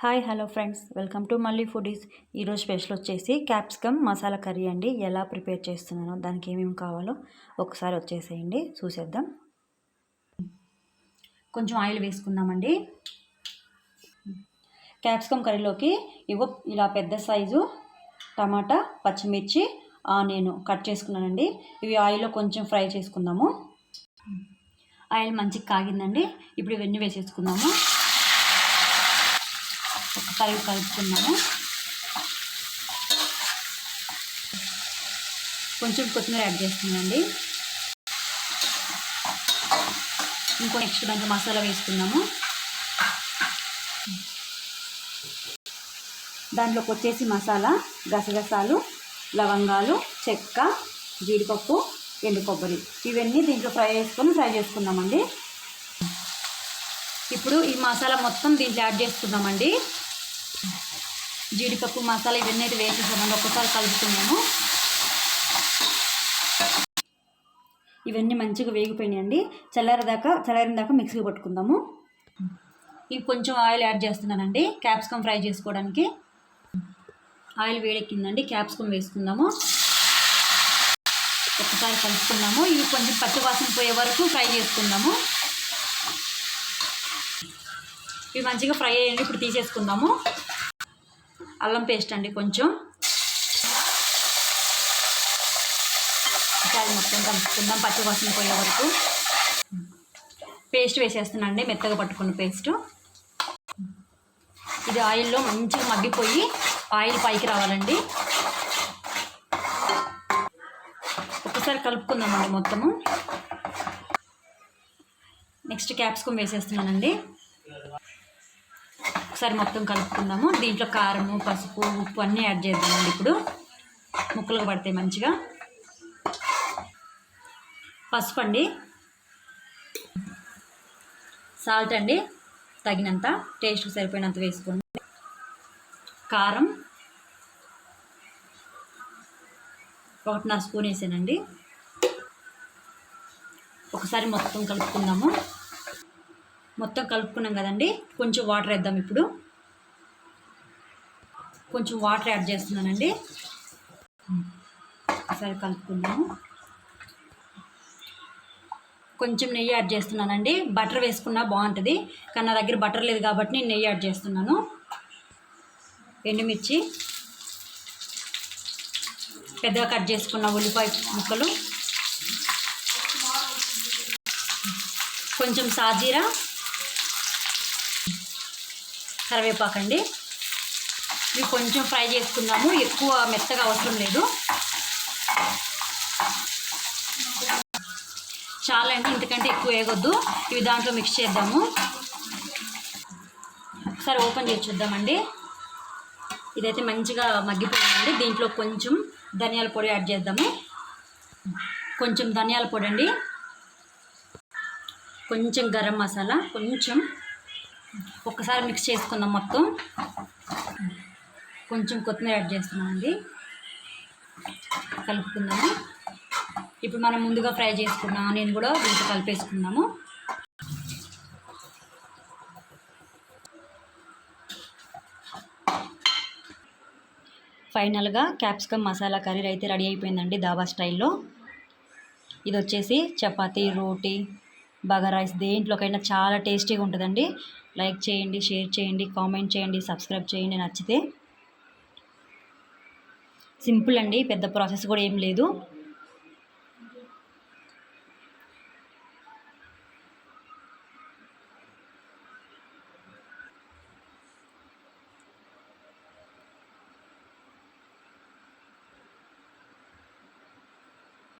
Hi hello friends. Welcome to మళ్ళీ foodies. ఈరోజు special వచ్చేసి క్యాప్సికమ్ మసాలా కర్రీ అండి. ఎలా ప్రిపేర్ చేస్తున్నానో దానికి ఏమేమి కావాలో ఒకసారి వచ్చేసేయండి. చూసేద్దాం. కొంచెం ఆయిల్ వేసుకుందామండి. క్యాప్సికమ్ కర్రీలోకి ఇగో ఇలా పెద్ద సైజు టమాటా పచ్చిమిర్చి నేను కట్ చేసుకున్నానండి. ఇవి ఆయిల్లో కొంచెం ఫ్రై చేసుకుందాము. ఆయిల్ మంచిగా కాగిందండి. ఇప్పుడు ఇవన్నీ వేసేసుకుందాము. కలిపి కలుపుకున్నాము కొంచెం కొత్తిమీర యాడ్ చేస్తుందండి ఇంకో నెక్స్ట్ దాంట్లో మసాలా వేసుకున్నాము దాంట్లోకి వచ్చేసి మసాలా గసగసాలు లవంగాలు చెక్క జీడిపప్పు ఎండు కొబ్బరి. ఇవన్నీ దీంట్లో ఫ్రై చేసుకొని ఫ్రై చేసుకుందామండి. ఇప్పుడు ఈ మసాలా మొత్తం దీంట్లో యాడ్ చేసుకుందామండి. జీడిపప్పు మసాలా ఇవన్నీ అయితే వేసేసామండి. ఒక్కసారి కలుపుకున్నాము ఇవన్నీ మంచిగా వేగిపోయినాయండి. చల్లారదాకా చల్లారిన దాకా మిక్సీ పట్టుకుందాము. ఇవి కొంచెం ఆయిల్ యాడ్ చేస్తున్నానండి. క్యాప్సికమ్ ఫ్రై చేసుకోవడానికి. ఆయిల్ వేడెక్కిందండి. క్యాప్సికమ్ వేసుకుందాము. ఒకసారి కలుపుకుందాము. ఇవి కొంచెం పచ్చివాసన పోయే వరకు ఫ్రై చేసుకుందాము. ఇవి మంచిగా ఫ్రై అయ్యండి. ఇప్పుడు తీసేసుకుందాము. అల్లం పేస్ట్ అండి కొంచెం. అది మొత్తం కలుపుకుందాం పచ్చివాసన పోయే వరకు. పేస్ట్ వేసేస్తున్నానండి మెత్తగా పట్టుకున్న పేస్ట్. ఇది ఆయిల్లో మంచిగా మగ్గిపోయి ఆయిల్ పైకి రావాలండి. ఒకసారి కలుపుకుందామండి మొత్తము. నెక్స్ట్ క్యాప్సికమ్ వేసేస్తున్నానండి. ఒకసారి మొత్తం కలుపుకుందాము. దీంట్లో కారము పసుపు ఉప్పు అన్నీ యాడ్ చేద్దామండి ఇప్పుడు. ముక్కలకు పడతాయి మంచిగా. పసుపు అండి. సాల్ట్ అండి. తగినంత. టేస్ట్కి సరిపోయినంత వేసుకోండి. కారం. ఒకటిన్నర స్పూన్ వేసానండి. ఒకసారి మొత్తం కలుపుకుందాము. మొత్తం కలుపుకున్నాం కదండి. కొంచెం వాటర్ వేద్దాం ఇప్పుడు. కొంచెం వాటర్ యాడ్ చేస్తున్నానండి. ఒకసారి కలుపుకున్నాము కొంచెం నెయ్యి యాడ్ చేస్తున్నానండి. బటర్ వేసుకున్నా బాగుంటుంది. కానీ నా దగ్గర బటర్ లేదు కాబట్టి నేను నెయ్యి యాడ్ చేస్తున్నాను. ఎండుమిర్చి. పెద్దగా కట్ చేసుకున్న ఉల్లిపాయ ముక్కలు. కొంచెం సాజీరా. కరివేపాకండి. ఇవి కొంచెం ఫ్రై చేసుకుందాము. ఎక్కువ మెత్తగా అవసరం లేదు. చాలా అంటే ఇంతకంటే ఎక్కువ వేయగొద్దు ఇవి దాంట్లో మిక్స్ చేద్దాము. ఒకసారి ఓపెన్ చేసి చూద్దామండి. ఇదైతే మంచిగా మగ్గిపోయిందండి. దీంట్లో కొంచెం ధనియాల పొడి యాడ్ చేద్దాము. కొంచెం ధనియాల పొడి అండి. కొంచెం గరం మసాలా కొంచెం ఒక్కసారి మిక్స్ చేసుకుందాం మొత్తం. కొంచెం కొత్తిమీర యాడ్ చేస్తున్నామండి. కలుపుకుందాము. ఇప్పుడు మనం ముందుగా ఫ్రై చేసుకున్న ఆనియన్ కూడా దీంట్లో కలిపేసుకుందాము. ఫైనల్గా క్యాప్సికమ్ మసాలా కర్రీ అయితే రెడీ అయిపోయిందండి దాబా స్టైల్లో. ఇది వచ్చేసి చపాతీ రోటీ బగా రైస్ దేంట్లోకైనా చాలా టేస్టీగా ఉంటుందండి. లైక్ చేయండి షేర్ చేయండి కామెంట్ చేయండి సబ్స్క్రైబ్ చేయండి నచ్చితే. సింపుల్ అండి పెద్ద ప్రాసెస్ కూడా ఏం లేదు.